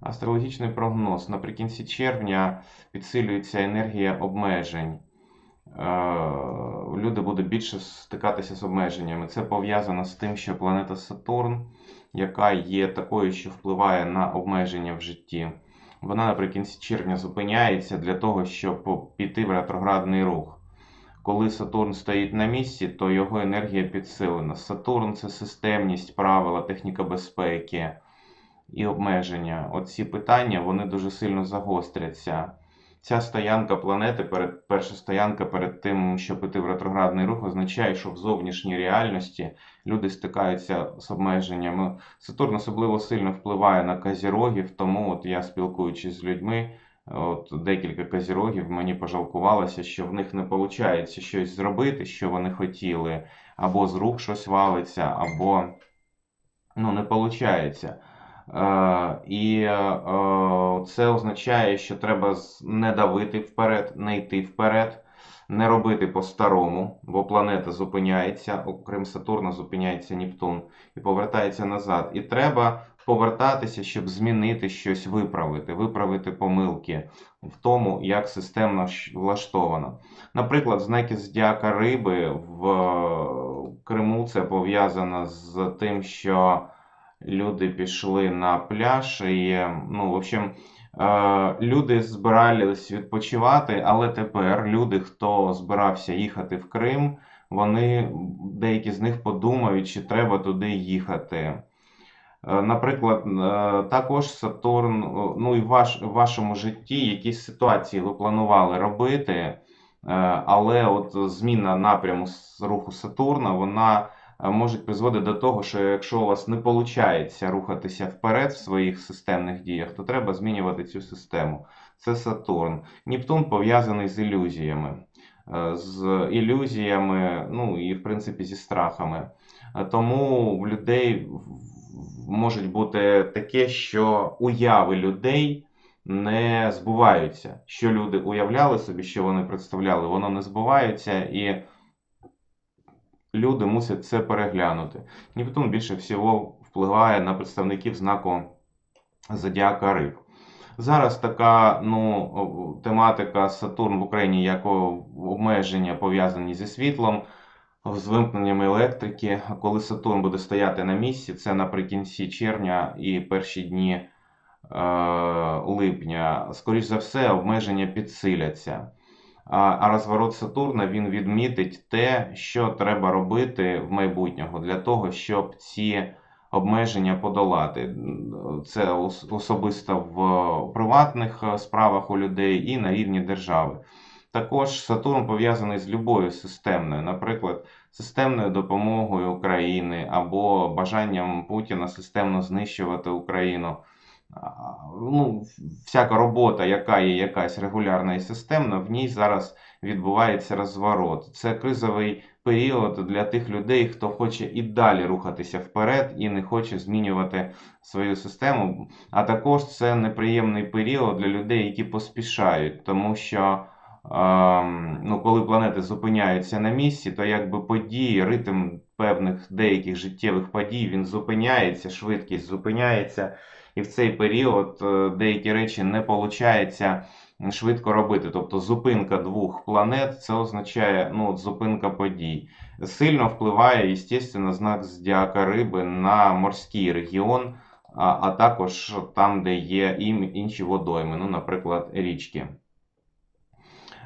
Астрологічний прогноз. Наприкінці червня підсилюється енергія обмежень. Е, Люди будуть більше стикатися з обмеженнями. Це пов'язано з тим, що планета Сатурн, яка є такою, що впливає на обмеження в житті, вона наприкінці червня зупиняється для того, щоб піти в ретроградний рух. Коли Сатурн стоїть на місці, то його енергія підсилена. Сатурн це системність, правила, техніка безпеки і обмеження. Оці питання вони дуже сильно загостряться. Ця стоянка планети, перед, перша стоянка перед тим, щоб піти в ретроградний рух, означає, що в зовнішній реальності люди стикаються з обмеженнями. Сатурн особливо сильно впливає на казірогів, тому от я спілкуючись з людьми, от декілька казірогів мені пожалкувалося, що в них не виходить щось зробити, що вони хотіли, або з рук щось валиться, або ну, не виходить. Е, і е, це означає, що треба не давити вперед, не йти вперед, не робити по-старому, бо планета зупиняється, окрім Сатурна, зупиняється Нептун і повертається назад. І треба повертатися, щоб змінити щось, виправити, виправити помилки в тому, як системно влаштовано. Наприклад, знаки зодіака риби в Криму це пов'язано з тим, що люди пішли на пляж і, ну, в общем, е, люди збирались відпочивати, але тепер люди, хто збирався їхати в Крим, вони, деякі з них подумають, чи треба туди їхати. Е, Наприклад, е, також Сатурн, ну і в ваш, вашому житті якісь ситуації ви планували робити, але от зміна напряму руху Сатурна, вона може призводити до того, що якщо у вас не виходить рухатися вперед в своїх системних діях, то треба змінювати цю систему. Це Сатурн. Нептун пов'язаний з ілюзіями. Е, З ілюзіями, ну і в принципі зі страхами. Е, Тому в людей можуть бути таке, що уяви людей не збуваються. Що люди уявляли собі, що вони представляли, воно не збувається, і люди мусять це переглянути. Нептун більше всього впливає на представників знаку Зодіака Риб. Зараз така ну, тематика Сатурн в Україні як обмеження пов'язані зі світлом, з вимкненням електрики. Коли Сатурн буде стояти на місці, це наприкінці червня і перші дні е, липня, скоріш за все, обмеження підсиляться. А, розворот Сатурна він відмітить те, що треба робити в майбутнього для того, щоб ці обмеження подолати. Це особисто в приватних е, справах у людей і на рівні держави. Також Сатурн пов'язаний з любою системною, наприклад, системною допомогою України або бажанням Путіна системно знищувати Україну. Ну, всяка робота, яка є якась регулярна і системна, в ній зараз відбувається розворот. Це кризовий період для тих людей, хто хоче і далі рухатися вперед і не хоче змінювати свою систему. А також це неприємний період для людей, які поспішають, тому що. Ну, коли планети зупиняються на місці, то якби події, ритм певних деяких життєвих подій він зупиняється, швидкість зупиняється, і в цей період е, деякі речі не виходить швидко робити. Тобто зупинка двох планет це означає ну, зупинка подій. Сильно впливає, звісно, знак зодіака риби на морський регіон, а, а також там, де є інші водойми, ну, наприклад, річки.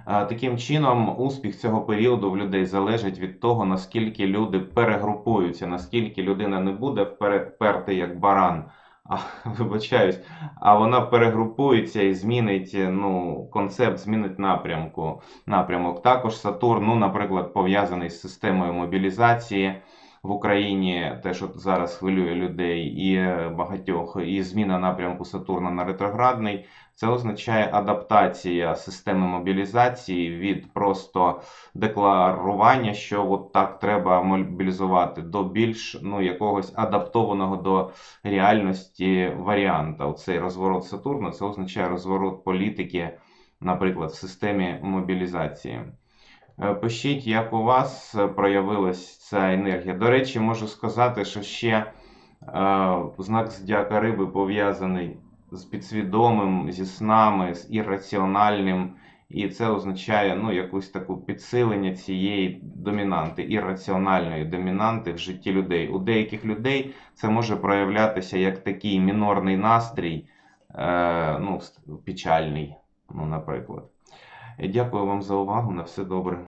Е, Таким чином, успіх цього періоду в людей залежить від того, наскільки люди перегрупуються, наскільки людина не буде вперти як баран, а вибачаюсь, а вона перегрупується і змінить ну, концепт, змінить напрямку, напрямок. Також Сатурн, ну, наприклад, пов'язаний з системою мобілізації в Україні, те, що зараз хвилює людей і багатьох, і зміна напрямку Сатурна на ретроградний. Це означає адаптація системи мобілізації від просто декларування, що от так треба мобілізувати, до більш ну, якогось адаптованого до реальності варіанта. Цей розворот Сатурна це означає розворот політики, наприклад, в системі мобілізації. Е, Пишіть, як у вас е, проявилась ця енергія. До речі, можу сказати, що ще е, знак зодіака риби пов'язаний з підсвідомим, зі снами, з ірраціональним. І це означає ну, якусь таку підсилення цієї домінанти, ірраціональної домінанти в житті людей. У деяких людей це може проявлятися як такий мінорний настрій, е, ну, печальний, ну, наприклад. Дякую вам за увагу. На все добре.